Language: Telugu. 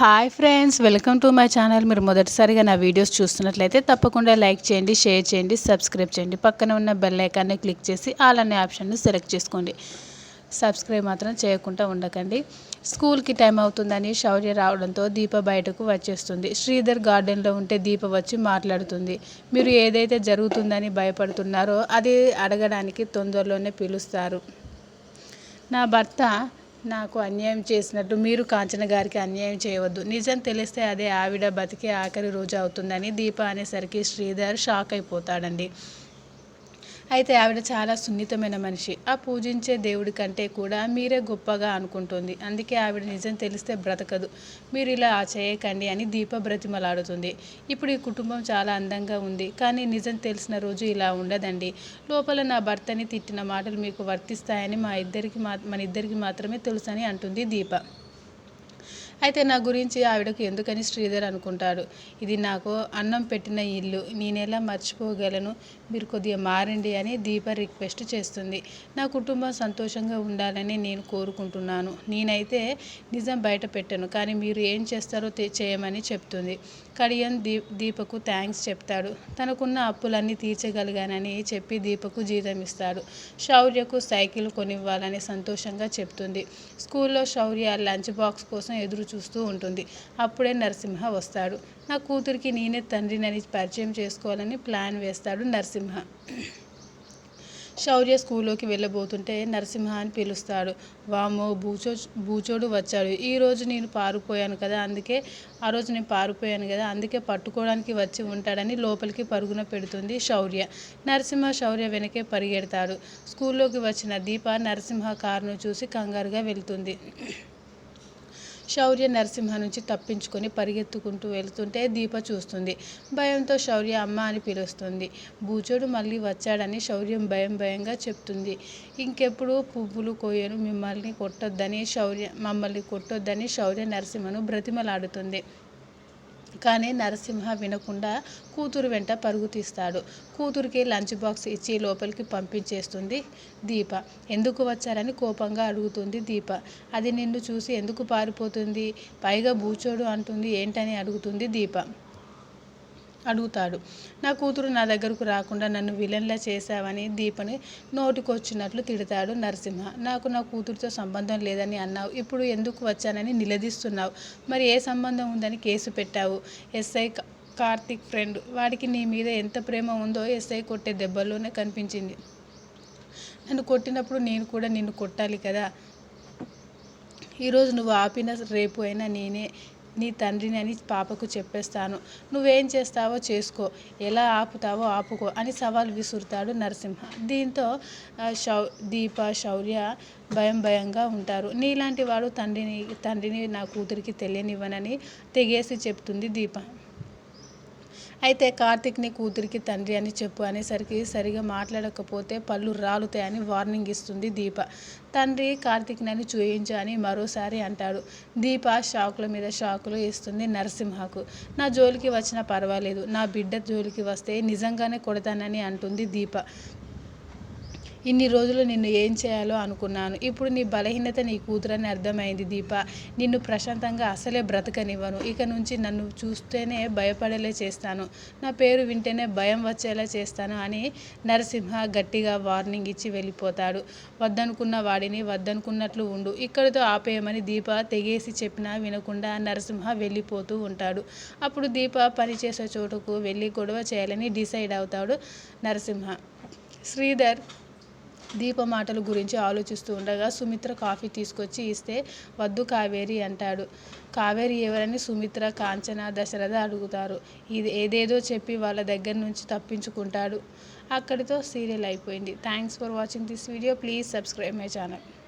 Hi friends welcome to my channel మీరు మొదటిసారిగా నా వీడియోస్ చూస్తున్నట్లయితే తప్పకుండా లైక్ చేయండి షేర్ చేయండి సబ్స్క్రైబ్ చేయండి. పక్కన ఉన్న బెల్ ఐకాన్ని క్లిక్ చేసి ఆల్ అనే ఆప్షన్ను సెలెక్ట్ చేసుకోండి. సబ్స్క్రైబ్ మాత్రం చేయకుండా ఉండకండి. స్కూల్కి టైం అవుతుందని శౌర్య రావడంతో దీప బయటకు వచ్చేస్తుంది. శ్రీధర్ గార్డెన్లో ఉంటే దీప వచ్చి మాట్లాడుతుంది. మీరు ఏదైతే జరుగుతుందని భయపడుతున్నారో అది అడగడానికి తొందరలోనే పిలుస్తారు. నా భర్త నాకు అన్యాయం చేసినట్టు మీరు కాంచన గారికి అన్యాయం చేయవద్దు. నిజం తెలిస్తే అదే ఆవిడ బతికే ఆఖరి రోజు అవుతుందని దీప అనేసరికి శ్రీధర్ షాక్ అయిపోతాడండి. అయితే ఆవిడ చాలా సున్నితమైన మనిషి. ఆ పూజించే దేవుడి కంటే కూడా మీరే గొప్పగా అనుకుంటుంది. అందుకే ఆవిడ నిజం తెలిస్తే బ్రతకదు. మీరు ఇలా చేయకండి అని దీప బ్రతిమలాడుతుంది. ఇప్పుడు ఈ కుటుంబం చాలా అందంగా ఉంది. కానీ నిజం తెలిసిన రోజు ఇలా ఉండదండి. లోపల నా భర్తని తిట్టిన మాటలు మీకు వర్తిస్తాయని మా ఇద్దరికి మా మన ఇద్దరికి మాత్రమే తెలుసని అంటుంది దీప. అయితే నా గురించి ఆవిడకు ఎందుకని శ్రీధర్ అనుకుంటాడు? ఇది నాకు అన్నం పెట్టిన ఇల్లు. నేనెలా మర్చిపోగలను. మీరు కొద్దిగా మారండి అని దీప రిక్వెస్ట్ చేస్తుంది. నా కుటుంబం సంతోషంగా ఉండాలని నేను కోరుకుంటున్నాను. నేనైతే నిజం బయట పెట్టాను. కానీ మీరు ఏం చేస్తారో చేయమని చెప్తుంది. కడియన్ దీప్ దీపకు థ్యాంక్స్ చెప్తాడు. తనకున్న అప్పులన్నీ తీర్చగలిగానని చెప్పి దీపకు జీతం ఇస్తాడు. శౌర్యకు సైకిల్ కొనివ్వాలని సంతోషంగా చెప్తుంది. స్కూల్లో శౌర్య లంచ్ బాక్స్ కోసం ఎదురు చూస్తూ ఉంటుంది. అప్పుడే నరసింహ వస్తాడు. నా కూతురికి నేనే తండ్రినని పరిచయం చేసుకోవాలని ప్లాన్ వేస్తాడు నరసింహ. శౌర్య స్కూల్లోకి వెళ్ళబోతుంటే నరసింహ అని పిలుస్తాడు. వామో బూచో బూచోడు వచ్చాడు. ఈరోజు నేను పారిపోయాను కదా అందుకే ఆ రోజు నేను పారిపోయాను కదా అందుకే పట్టుకోవడానికి వచ్చి ఉంటాడని లోపలికి పరుగున పెడుతుంది శౌర్య. నరసింహ శౌర్య వెనకే పరిగెడతాడు. స్కూల్లోకి వచ్చిన దీప నరసింహ కారును చూసి కంగారుగా వెళ్తుంది. శౌర్య నరసింహ నుంచి తప్పించుకొని పరిగెత్తుకుంటూ వెళ్తుంటే దీప చూస్తుంది. భయంతో శౌర్య అమ్మ అని పిలుస్తుంది. బూచోడు మళ్ళీ వచ్చాడని శౌర్యం భయం భయంగా చెప్తుంది. ఇంకెప్పుడు పువ్వులు కోయలు మిమ్మల్ని కొట్టొద్దని శౌర్య మమ్మల్ని కొట్టొద్దని శౌర్య నరసింహను బ్రతిమలాడుతుంది. కానీ నరసింహ వినకుండా కూతురు వెంట పరుగు తీస్తాడు. కూతురికి లంచ్ బాక్స్ ఇచ్చి లోపలికి పంపించేస్తుంది దీప. ఎందుకు వచ్చారని కోపంగా అడుగుతుంది దీప. అది నిన్ను చూసి ఎందుకు పారిపోతుంది? పైగా బూచోడు అంటుంది. ఏంటని అడుగుతుంది దీప. అడుగుతాడు. నా కూతురు నా దగ్గరకు రాకుండా నన్ను విలన్లా చేశావని దీపని నోటికొచ్చినట్లు తిడతాడు నరసింహ. నాకు నా కూతురుతో సంబంధం లేదని అన్నావు. ఇప్పుడు ఎందుకు వచ్చానని నిలదీస్తున్నావు. మరి ఏ సంబంధం ఉందని కేసు పెట్టావు. ఎస్ఐ కార్తిక్ ఫ్రెండ్ వాడికి నీ మీద ఎంత ప్రేమ ఉందో ఎస్ఐ కొట్టే దెబ్బల్లోనే కనిపించింది. నన్ను కొట్టినప్పుడు నేను కూడా నిన్ను కొట్టాలి కదా. ఈరోజు నువ్వు ఆపిన రేపు అయినా నేనే నీ తండ్రిని అని పాపకు చెప్పేస్తాను. నువ్వేం చేస్తావో చేసుకో. ఎలా ఆపుతావో ఆపుకో అని సవాల్ విసురుతాడు నరసింహ. దీంతో శౌ దీప శౌర్య భయం భయంగా ఉంటారు. నీలాంటి వాడు తండ్రిని తండ్రిని నా కూతురికి తెలియనివ్వనని తెగేసి చెప్తుంది దీప. అయితే కార్తిక్ని కూతురికి తండ్రి అని చెప్పు అనేసరికి సరిగా మాట్లాడకపోతే పళ్ళు రాలుతాయని వార్నింగ్ ఇస్తుంది దీప. తండ్రి కార్తిక్నని చూయించు అని మరోసారి అంటాడు. దీప షాకుల మీద షాకులు ఇస్తుంది నరసింహకు. నా జోలికి వచ్చినా పర్వాలేదు. నా బిడ్డ జోలికి వస్తే నిజంగానే కొడతానని అంటుంది దీప. ఇన్ని రోజులు నిన్ను ఏం చేయాలో అనుకున్నాను. ఇప్పుడు నీ బలహీనత నీ కూతురని అర్థమైంది దీప. నిన్ను ప్రశాంతంగా అసలే బ్రతకనివ్వను. ఇక నుంచి నన్ను చూస్తేనే భయపడేలా చేస్తాను. నా పేరు వింటేనే భయం వచ్చేలా చేస్తాను అని నరసింహ గట్టిగా వార్నింగ్ ఇచ్చి వెళ్ళిపోతాడు. వద్దనుకున్న వాడిని వద్దనుకున్నట్లు ఉండు. ఇక్కడితో ఆపేయమని దీప తెగేసి చెప్పినా వినకుండా నరసింహ వెళ్ళిపోతూ ఉంటాడు. అప్పుడు దీప పనిచేసే చోటుకు వెళ్ళి గొడవ చేయాలని డిసైడ్ అవుతాడు నరసింహ. శ్రీధర్ దీప మాటల గురించి ఆలోచిస్తూ ఉండగా సుమిత్ర కాఫీ తీసుకొచ్చి ఇస్తే వద్దు కావేరి అంటాడు. కావేరి ఎవరని సుమిత్ర కాంచన దశరథ అడుగుతారు. ఇది ఏదేదో చెప్పి వాళ్ళ దగ్గర నుంచి తప్పించుకుంటాడు. అక్కడితో సీరియల్ అయిపోయింది. Thanks for watching this video. Please subscribe my channel.